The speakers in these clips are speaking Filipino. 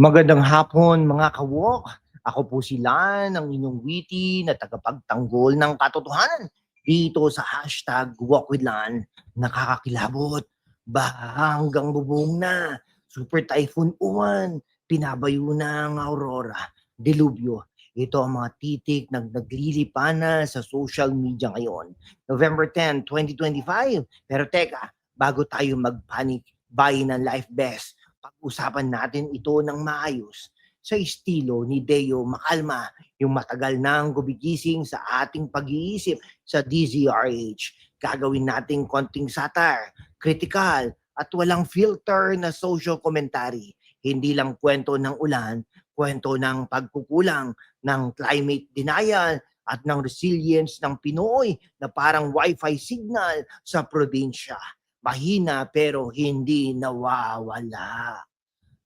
Magandang hapon mga kawok. Ako po sila ng inyong witty na tagapagtanggol ng katotohanan dito sa hashtag Walk with Lan. Nakakakilabot. Baha hanggang bubong na. Super Typhoon Uwan. Pinabayo na ang Aurora. Delubyo. Ito ang mga titik na naglilipana sa social media ngayon. November 10, 2025. Pero teka, bago tayo magpanik, buy ng life best pag-usapan natin ito ng maayos sa estilo ni Deo Makalma, yung matagal nang gubigising sa ating pag-iisip sa DZRH. Gagawin nating konting satire, critical, at walang filter na social commentary. Hindi lang kwento ng ulan, kwento ng pagkukulang ng climate denial at ng resilience ng Pinoy na parang wifi signal sa probinsya mahina pero hindi nawawala.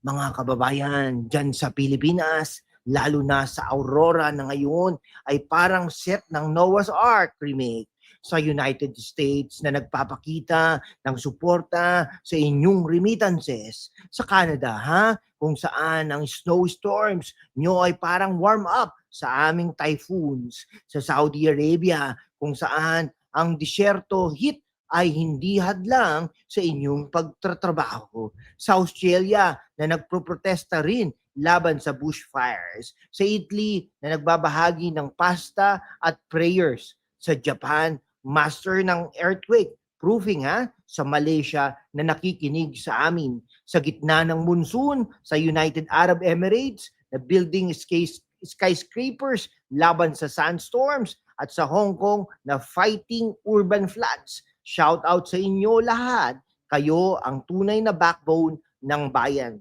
Mga kababayan, dyan sa Pilipinas, lalo na sa Aurora na ngayon, ay parang set ng Noah's Ark remake sa United States na nagpapakita ng suporta sa inyong remittances. Sa Canada, ha? Kung saan ang snowstorms nyo ay parang warm up sa aming typhoons. Sa Saudi Arabia, kung saan ang disyerto heat ay hindi hadlang sa inyong pagtatrabaho. Sa Australia na nagproprotesta rin laban sa bushfires. Sa Italy na nagbabahagi ng pasta at prayers. Sa Japan, master ng earthquake proofing ha sa Malaysia na nakikinig sa amin. Sa gitna ng monsoon sa United Arab Emirates na building skys- skyscrapers laban sa sandstorms at sa Hong Kong na fighting urban floods Shout out sa inyo lahat. Kayo ang tunay na backbone ng bayan.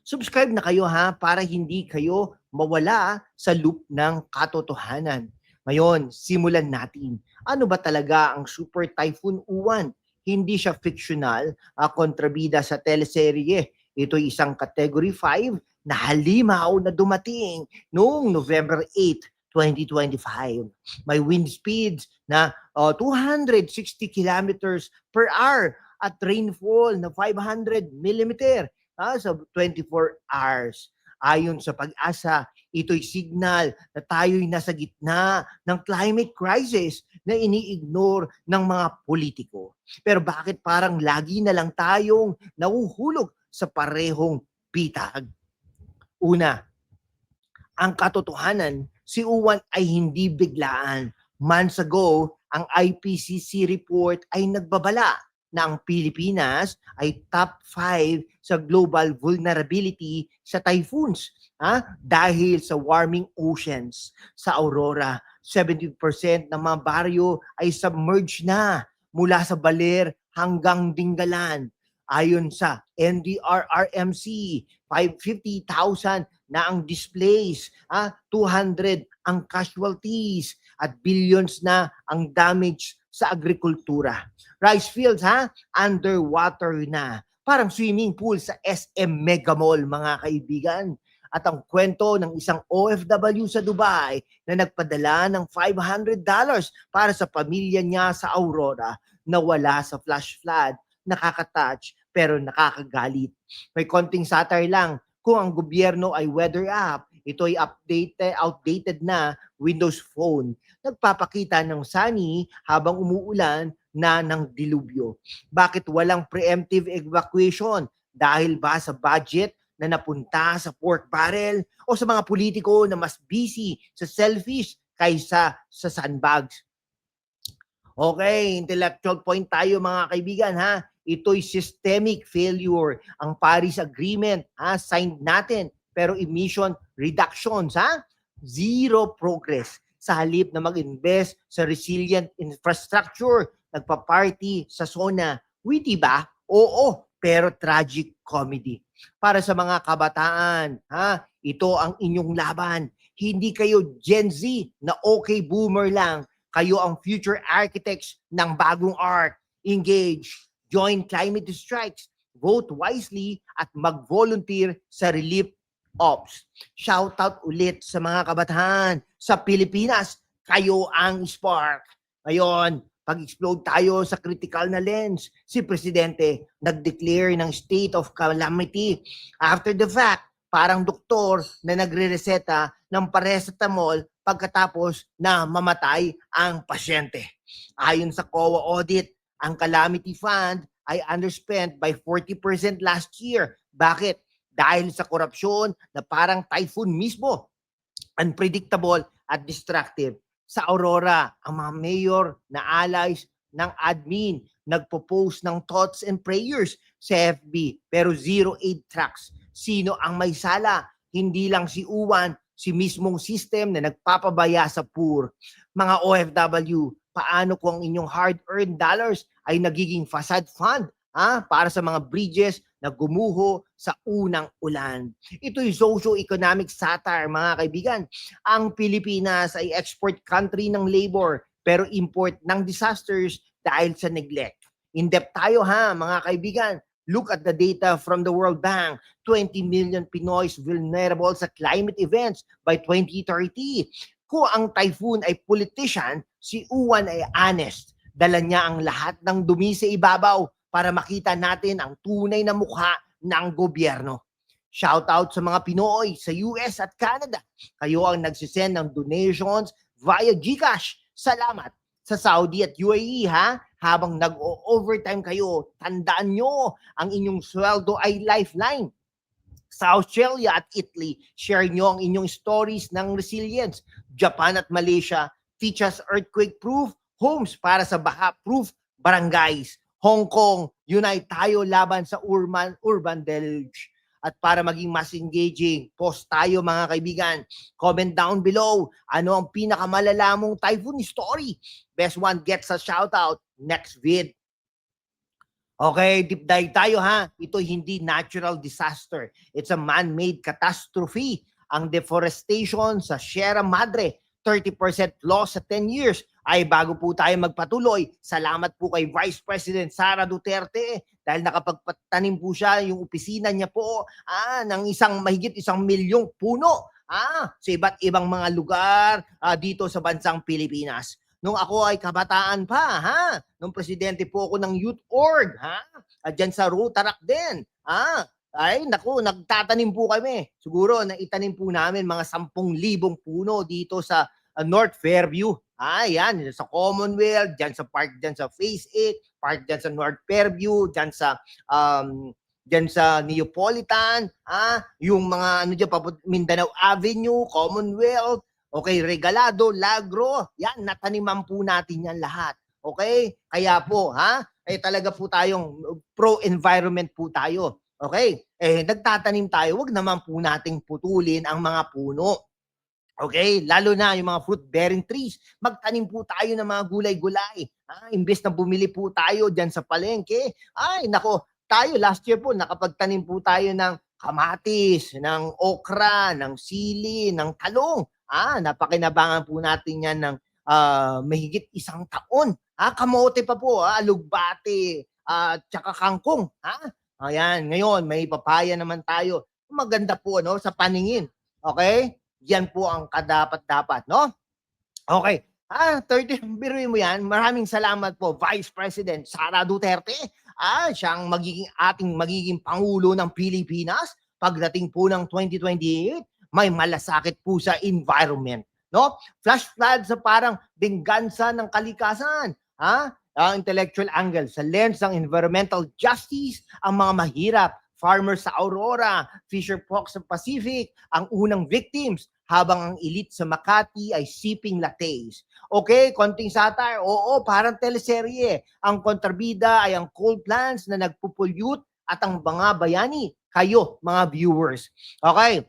Subscribe na kayo ha para hindi kayo mawala sa loop ng katotohanan. Ngayon, simulan natin. Ano ba talaga ang Super Typhoon Uwan? Hindi siya fictional, uh, kontrabida sa teleserye. Ito isang Category 5 na halimaw na dumating noong November 8, 2025. May wind speeds na uh, 260 kilometers per hour at rainfall na 500 millimeter uh, sa 24 hours. Ayon sa pag-asa, ito'y signal na tayo'y nasa gitna ng climate crisis na ini-ignore ng mga politiko. Pero bakit parang lagi na lang tayong nahuhulog sa parehong pitag? Una, ang katotohanan, si Uwan ay hindi biglaan. Months ago, ang IPCC report ay nagbabala na ang Pilipinas ay top 5 sa global vulnerability sa typhoons ha? dahil sa warming oceans. Sa Aurora, 70% ng mga baryo ay submerged na mula sa Baler hanggang Dingalan. Ayon sa NDRRMC, 550,000 na ang displays, ah, 200 ang casualties at billions na ang damage sa agrikultura. Rice fields ha, underwater na. Parang swimming pool sa SM Mega Mall mga kaibigan. At ang kwento ng isang OFW sa Dubai na nagpadala ng $500 para sa pamilya niya sa Aurora na wala sa flash flood, nakaka-touch pero nakakagalit. May konting satire lang kung ang gobyerno ay weather app, ito ay updated, outdated na Windows Phone. Nagpapakita ng sunny habang umuulan na ng dilubyo. Bakit walang preemptive evacuation? Dahil ba sa budget na napunta sa pork barrel o sa mga politiko na mas busy sa selfish kaysa sa sandbags? Okay, intellectual point tayo mga kaibigan ha ito'y systemic failure. Ang Paris Agreement, ha, signed natin, pero emission reductions, ha, zero progress. Sa halip na mag-invest sa resilient infrastructure, nagpa-party sa zona. Witty ba? Oo, pero tragic comedy. Para sa mga kabataan, ha, ito ang inyong laban. Hindi kayo Gen Z na okay boomer lang. Kayo ang future architects ng bagong art. Engage, join climate strikes, vote wisely at mag-volunteer sa relief ops. Shout out ulit sa mga kabataan sa Pilipinas. Kayo ang spark. Ngayon, pag-explode tayo sa critical na lens. Si Presidente nag-declare ng state of calamity. After the fact, parang doktor na nagre-reseta ng paracetamol pagkatapos na mamatay ang pasyente. Ayon sa COA audit, ang calamity fund ay underspent by 40% last year. Bakit? Dahil sa korupsyon na parang typhoon mismo. Unpredictable at destructive. Sa Aurora, ang mga mayor na allies ng admin nagpo-post ng thoughts and prayers sa FB pero zero aid tracks. Sino ang may sala? Hindi lang si Uwan, si mismong system na nagpapabaya sa poor. Mga OFW, paano kung ang inyong hard-earned dollars ay nagiging facade fund ha, para sa mga bridges na gumuho sa unang ulan. Ito'y socio-economic satire, mga kaibigan. Ang Pilipinas ay export country ng labor pero import ng disasters dahil sa neglect. In-depth tayo ha, mga kaibigan. Look at the data from the World Bank. 20 million Pinoys vulnerable sa climate events by 2030. Kung ang typhoon ay politician, si Uwan ay honest. Dala niya ang lahat ng dumi sa ibabaw para makita natin ang tunay na mukha ng gobyerno. Shout out sa mga Pinoy sa US at Canada. Kayo ang nagsisend ng donations via GCash. Salamat sa Saudi at UAE ha. Habang nag-overtime kayo, tandaan nyo, ang inyong sweldo ay lifeline. Sa Australia at Italy, share nyo ang inyong stories ng resilience. Japan at Malaysia, us earthquake-proof homes para sa baha-proof barangays. Hong Kong, unite tayo laban sa urban, urban deluge. At para maging mas engaging, post tayo mga kaibigan. Comment down below, ano ang pinakamalala mong typhoon story? Best one gets a shout out next vid. Okay, deep dive tayo ha. Ito hindi natural disaster. It's a man-made catastrophe. Ang deforestation sa Sierra Madre, 30% loss sa 10 years. Ay bago po tayo magpatuloy, salamat po kay Vice President Sara Duterte dahil nakapagpatanim po siya yung opisina niya po ah, ng isang mahigit isang milyong puno ah, sa iba't ibang mga lugar ah, dito sa bansang Pilipinas nung ako ay kabataan pa, ha? Nung presidente po ako ng Youth Org, ha? At dyan sa Rotarac din, ha? Ay, naku, nagtatanim po kami. Siguro, naitanim po namin mga 10,000 puno dito sa uh, North Fairview. Ah, yan, sa Commonwealth, dyan sa park, dyan sa Phase 8, park dyan sa North Fairview, dyan sa um, dyan sa Neapolitan, ah, yung mga ano dyan, paput- Mindanao Avenue, Commonwealth, Okay, regalado, lagro, yan, nataniman po natin yan lahat. Okay? Kaya po, ha? Eh talaga po tayong pro-environment po tayo. Okay? Eh nagtatanim tayo, wag naman po nating putulin ang mga puno. Okay? Lalo na yung mga fruit-bearing trees. Magtanim po tayo ng mga gulay-gulay. Ah, imbes na bumili po tayo diyan sa palengke. Ay, nako, tayo last year po nakapagtanim po tayo ng kamatis, ng okra, ng sili, ng talong. Ah, napakinabangan po natin yan ng ah, mahigit isang taon. Ah, kamote pa po, ah, alugbate, ah, tsaka kangkong. Ha? Ayan, ngayon may papaya naman tayo. Maganda po no sa paningin. Okay? Yan po ang kadapat-dapat, no? Okay. Ah, 30, biruin mo yan. Maraming salamat po, Vice President Sara Duterte. Ah, siyang magiging ating magiging Pangulo ng Pilipinas pagdating po ng 2028 may malasakit po sa environment. No? Flash flood sa parang benggansa ng kalikasan. Ha? Ang intellectual angle sa lens ng environmental justice, ang mga mahirap, farmers sa Aurora, fisher folk sa Pacific, ang unang victims, habang ang elite sa Makati ay sipping lattes. Okay, konting satire. Oo, parang teleserye. Ang kontrabida ay ang coal plants na nagpupulyut at ang mga bayani, kayo, mga viewers. Okay,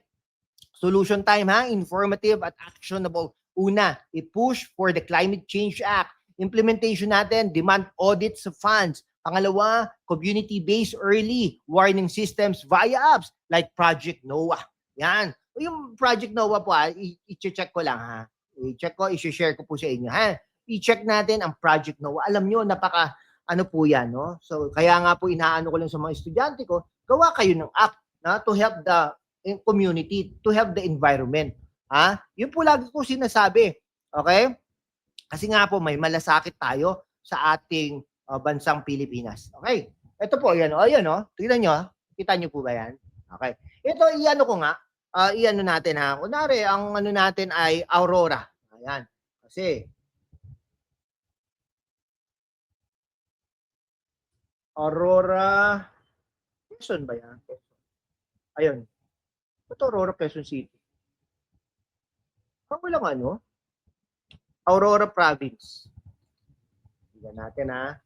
Solution time ha, informative at actionable. Una, i-push for the Climate Change Act. Implementation natin, demand audits of funds. Pangalawa, community-based early warning systems via apps like Project NOAA. Yan. Yung Project NOAA po, i- i-check ko lang ha. I-check ko, i-share ko po sa inyo ha. I-check natin ang Project NOAA. Alam nyo, napaka ano po yan, no? So, kaya nga po inaano ko lang sa mga estudyante ko, gawa kayo ng app na to help the in community to help the environment. Ha? Yun po lagi ko sinasabi. Okay? Kasi nga po may malasakit tayo sa ating uh, bansang Pilipinas. Okay? Ito po, yan o. Ayan o. Tingnan nyo. Kita nyo po ba yan? Okay. Ito, iano ko nga. ah iano natin ha. Kunwari, ang ano natin ay Aurora. Ayan. Kasi, Aurora, Quezon ba yan? Ayun. Ito, Aurora, Quezon City. Ang walang ano? Aurora Province. Tingnan natin ha.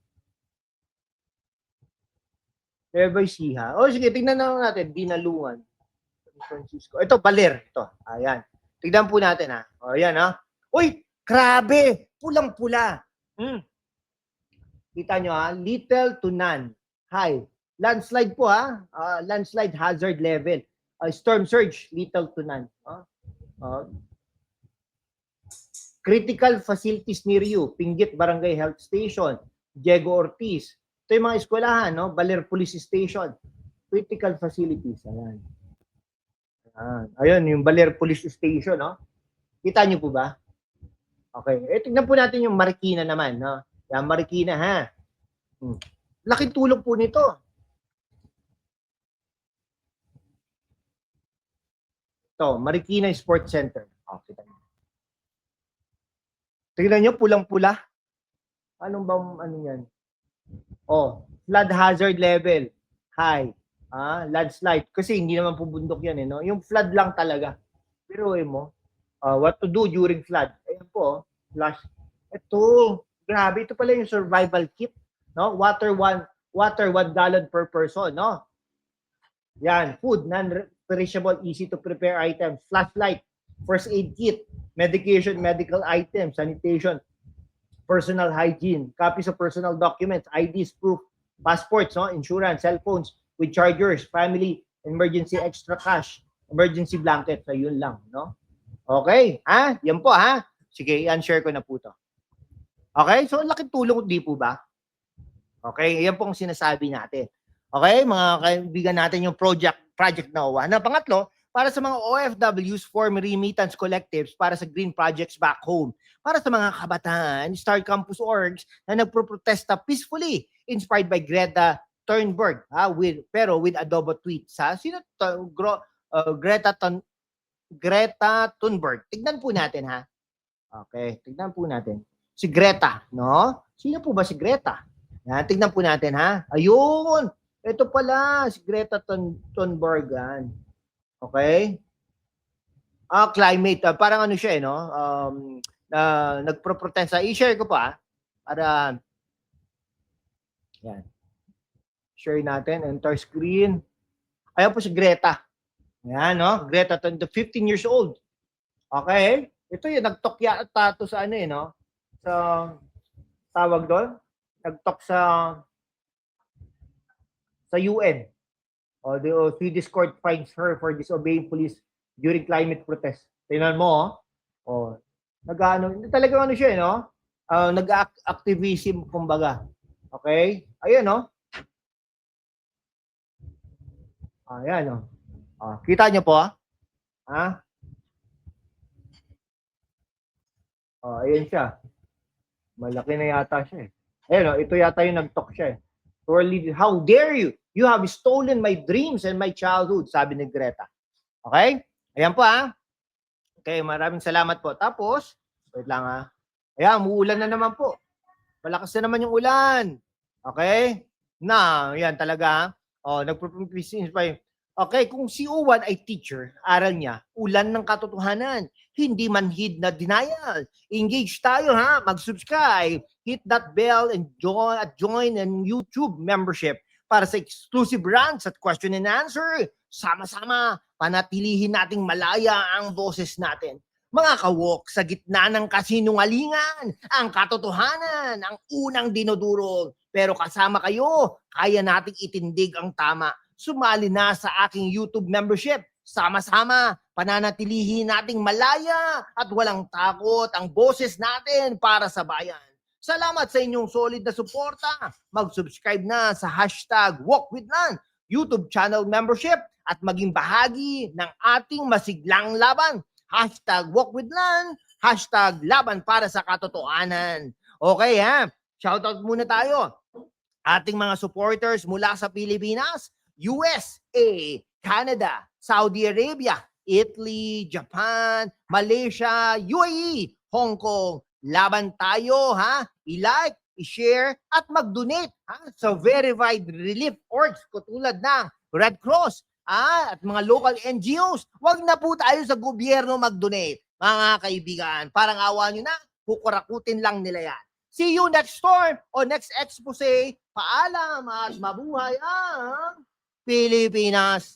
Nueva Ecija. O sige, tingnan na natin. Dinalungan. San Francisco. Ito, Baler. Ito. Ayan. Tignan po natin ha. O, ayan ha. Uy, grabe. Pulang-pula. Hmm. Kita nyo ha. Little to none. High. Landslide po ha. Ah, landslide hazard level. Ah, storm surge. Little to none. Ah. Ah. critical facilities near you. Pinggit Barangay Health Station. Diego Ortiz. Ito yung mga eskwelahan, no? Baler Police Station. Critical facilities. Ayan. Ayan. Ayun, yung Baler Police Station, no? Kita niyo po ba? Okay. Eh, tignan po natin yung Marikina naman, no? Yan, Marikina, ha? Hmm. Laking tulong po nito. Ito, Marikina Sports Center. Oh, kita niyo. Tignan niyo, pulang-pula. Anong bang, ano yan? Oh, flood hazard level. High. Ah, landslide. Kasi hindi naman po bundok yan, eh, no? Yung flood lang talaga. Pero eh mo, ah, what to do during flood. Ayan po, oh, flash. Ito, grabe. Ito pala yung survival kit. No? Water one, water one gallon per person, no? Yan, food, non-perishable, easy to prepare items, flashlight, first aid kit, medication, medical items, sanitation, personal hygiene, copies of personal documents, IDs, proof, passports, no? insurance, cell phones with chargers, family, emergency extra cash, emergency blanket, so yun lang, no? Okay, ha? Yan po, ha? Sige, i-unshare ko na po to. Okay, so laking tulong, di po ba? Okay, yan po ang sinasabi natin. Okay, mga kaibigan natin yung project project NOAA. Na pangatlo, para sa mga OFWs form remittance collectives para sa green projects back home. Para sa mga kabataan, Star Campus Orgs na nagproprotesta peacefully inspired by Greta Thunberg ha with pero with adobo tweet sa sino to, Gro, uh, Greta Thun, Greta Thunberg. Tignan po natin ha. Okay, tignan po natin. Si Greta, no? Sino po ba si Greta? Yan, tignan po natin ha. Ayun. Ito pala si Greta Thun, Thunberg. Yan. Okay? Ah, climate. ah, parang ano siya, eh, no? Um, na nagpro-protesta. I-share ko pa para yan. Share natin. Enter screen. Ayan po si Greta. Yan, no? Greta, Thun- the 15 years old. Okay? Ito yung nag-talk yata to sa ano eh, no? Sa tawag doon? Nag-talk sa sa UN. O, the o, Swedish court finds her for disobeying police during climate protest. Tingnan mo, oh. O, nag-ano, talaga ano siya, eh, no? Uh, nag-activism, kumbaga. Okay? Ayan, no? Ayan, no? Ah, kita niyo po, ah. Ha? Oh, ayan siya. Malaki na yata siya, eh. Ayan, no? Ito yata yung nag-talk siya, eh. How dare you? You have stolen my dreams and my childhood, sabi ni Greta. Okay? Ayan po ha. Okay, maraming salamat po. Tapos, wait lang ha. Ayan, muulan na naman po. Malakas na naman yung ulan. Okay? Na, yan talaga ha. Oh, nagpropropisi pa Okay, kung si Uwan ay teacher, aral niya, ulan ng katotohanan, hindi manhid na denial. Engage tayo ha, mag-subscribe, hit that bell and join at join an YouTube membership para sa exclusive rants at question and answer. Sama-sama, panatilihin nating malaya ang boses natin. Mga kawok, sa gitna ng kasinungalingan, ang katotohanan, ang unang dinudurog. Pero kasama kayo, kaya nating itindig ang tama. Sumali na sa aking YouTube membership. Sama-sama, pananatilihin nating malaya at walang takot ang boses natin para sa bayan. Salamat sa inyong solid na suporta. Mag-subscribe na sa hashtag WalkWithLan YouTube channel membership at maging bahagi ng ating masiglang laban. Hashtag WalkWithLan, hashtag laban para sa katotohanan. Okay ha? Shoutout muna tayo. Ating mga supporters mula sa Pilipinas, USA, Canada, Saudi Arabia, Italy, Japan, Malaysia, UAE, Hong Kong. Laban tayo, ha? I-like, i-share, at mag-donate ha? sa verified relief orgs katulad ng Red Cross ah, at mga local NGOs. Huwag na po tayo sa gobyerno mag-donate, mga kaibigan. Parang awa nyo na, kukurakutin lang nila yan. See you next storm o next expose. Paalam at mabuhay ang Pilipinas.